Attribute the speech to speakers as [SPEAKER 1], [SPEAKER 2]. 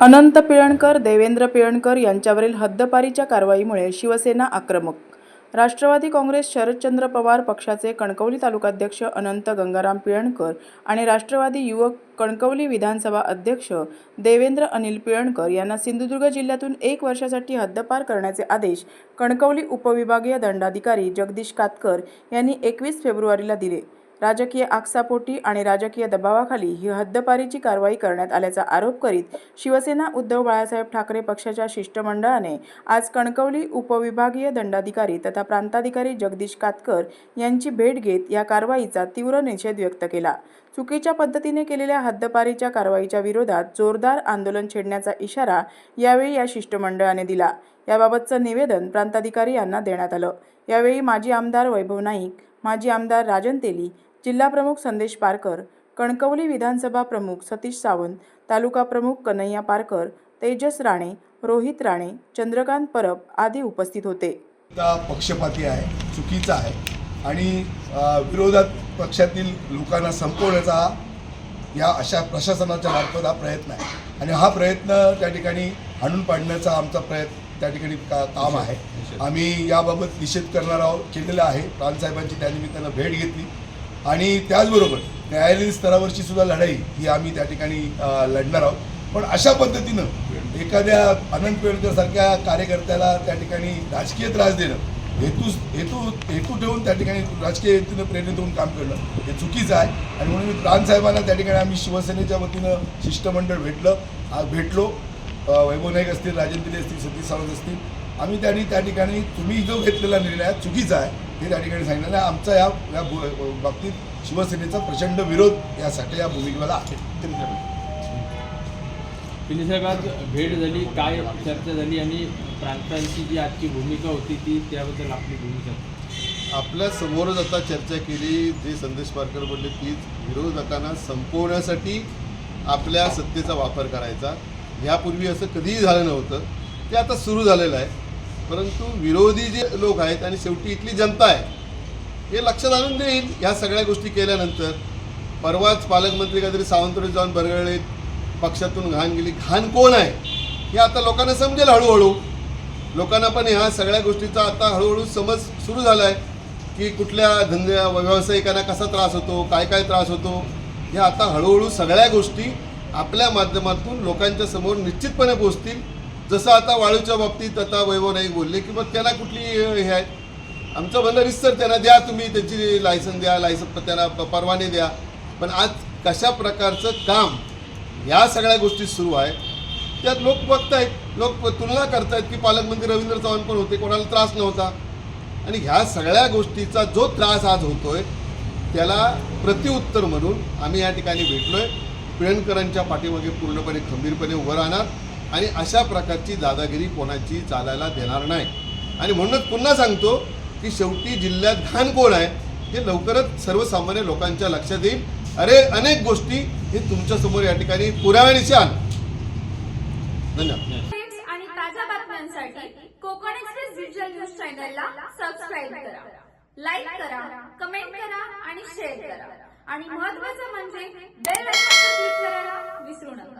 [SPEAKER 1] अनंत पिळणकर देवेंद्र पिळणकर यांच्यावरील हद्दपारीच्या कारवाईमुळे शिवसेना आक्रमक. राष्ट्रवादी काँग्रेस शरदचंद्र पवार पक्षाचे कणकवली तालुकाध्यक्ष अनंत गंगाराम पिळणकर आणि राष्ट्रवादी युवक कणकवली विधानसभा अध्यक्ष देवेंद्र अनिल पिळणकर यांना सिंधुदुर्ग जिल्ह्यातून एक वर्षासाठी हद्दपार करण्याचे आदेश कणकवली उपविभागीय दंडाधिकारी जगदीश कातकर यांनी एकवीस फेब्रुवारीला दिले. राजकीय आकसापोटी आणि राजकीय दबावाखाली ही हद्दपारीची कारवाई करण्यात आल्याचा आरोप करीत शिवसेना उद्धव बाळासाहेब ठाकरे पक्षाच्या शिष्टमंडळाने आज कणकवली उपविभागीय दंडाधिकारी तथा प्रांताधिकारी जगदीश कातकर यांची भेट घेत या कारवाईचा तीव्र निषेध व्यक्त केला. चुकीच्या पद्धतीने केलेल्या हद्दपारीच्या कारवाईच्या विरोधात जोरदार आंदोलन छेडण्याचा इशारा यावेळी या शिष्टमंडळाने दिला. याबाबतचं निवेदन प्रांताधिकारी यांना देण्यात आलं. यावेळी माजी आमदार वैभव नाईक माजी आमदार राजन तेली जिल्हाप्रमुख संदेश पारकर कणकवली विधानसभा प्रमुख सतीश सावंत तालुका प्रमुख कन्हैया पारकर तेजस राणे रोहित राणे चंद्रकांत परब आदी उपस्थित होते.
[SPEAKER 2] हा पक्षपाती आहे चुकीचा आहे आणि विरोधात पक्षातील लोकांना संपवण्याचा या अशा प्रशासनाच्या मार्फत हा प्रयत्न आहे. आणि हा प्रयत्न त्या ठिकाणी हाणून पाडण्याचा आमचा प्रयत्न त्या ठिकाणी का काम आहे. आम्ही याबाबत निषेध करणार आहोत केलेला आहे. प्राणसाहेबांची त्यानिमित्तानं भेट घेतली. आणि त्याचबरोबर न्यायालयीन स्तरावरची सुद्धा लढाई ही आम्ही त्या ठिकाणी लढणार आहोत. पण अशा पद्धतीनं एखाद्या अनंत पेडकर सारख्या कार्यकर्त्याला त्या ठिकाणी राजकीय त्रास देणं हेतू हेतू हेतू ठेवून त्या ठिकाणी राजकीय हेतूनं प्रेरित होऊन काम करणं हे चुकीचं आहे. आणि म्हणून मी प्राणसाहेबांना त्या ठिकाणी आम्ही शिवसेनेच्या वतीनं शिष्टमंडळ भेटलं आज भेटलो. वैभव नाईक असतील राजेंद्र असतील सतीश सावंत असतील आम्ही त्यांनी त्या ठिकाणी तुम्ही जो घेतलेला निर्णय चुकीचा आहे. हे त्या ठिकाणी सांगितलं आणि आमचा या या बाबतीत शिवसेनेचा प्रचंड विरोध यासाठी या भूमिकेला आहे.
[SPEAKER 3] आज भेट झाली काय चर्चा झाली आणि प्रांतांची जी आजची भूमिका होती ती त्याबद्दल आपली भूमिका.
[SPEAKER 4] आपल्या समोरच आता चर्चा केली जे संदेश पारकर बोलले तीच विरोधकांना संपवण्यासाठी आपल्या सत्तेचा वापर करायचा. यापूर्वी असं कधीही झालं नव्हतं. ते आता सुरू झालेलं आहे. परंतु विरोधी जे लोक आहेत आणि शेवटी इथली जनता आहे हे लक्षात आणून देईल ह्या सगळ्या गोष्टी केल्यानंतर. परवाच पालकमंत्री काहीतरी सावंतवाडीत जाऊन बरगळले पक्षातून घाण गेली. घाण कोण आहे? हे आता लोकांना समजेल हळूहळू. लोकांना पण ह्या सगळ्या गोष्टीचा आता हळूहळू समज सुरू झाला आहे की कुठल्या धंद्या व्यावसायिकांना कसा त्रास होतो काय काय त्रास होतो ह्या आता हळूहळू सगळ्या गोष्टी आपल्या माध्यमातून लोकांच्या समोर निश्चितपणे पोहोचतील जसं आता वाळूच्या बाबतीत आता वैभव नाईक बोलले की मग त्यांना कुठली हे आहे? आमचं म्हणणं रिस्तर त्यांना द्या तुम्ही त्यांची लायसन द्या लायसन त्यांना प- परवाने द्या. पण आज कशा प्रकारचं काम ह्या सगळ्या गोष्टी सुरू आहे त्यात लोक बघतायत. लोक तुलना करतायत की पालकमंत्री रवींद्र चव्हाण पण होते कोणाला त्रास नव्हता. आणि ह्या सगळ्या गोष्टीचा जो त्रास आज होतोय त्याला प्रतिउत्तर म्हणून आम्ही या ठिकाणी भेटलोय. पिळणकरांच्या पाठीमागे पूर्णपणे खंबीरपणे उभं राहणार. आणि अशा प्रकारची दादागिरी कोणाची चालायला देणार नाही. आणि म्हणूनच पुन्हा सांगतो की शेवटी जिल्ह्यात घाण कोण आहे हे लवकरच सर्वसामान्य लोकांच्या लक्षात येईल. अरे अनेक गोष्टी हे तुमच्यासमोर या ठिकाणी पुराव्यानिशी आण. धन्यवाद.
[SPEAKER 5] आणि ताज्या बातम्यांसाठी कोकण एक्सप्रेस डिजिटल न्यूज चॅनलला सबस्क्राईब करा. लाईक करा कमेंट करा आणि शेअर करा. आणि महत्वाचं म्हणजे बेल आयकॉनवर क्लिक करायला विसरू नका.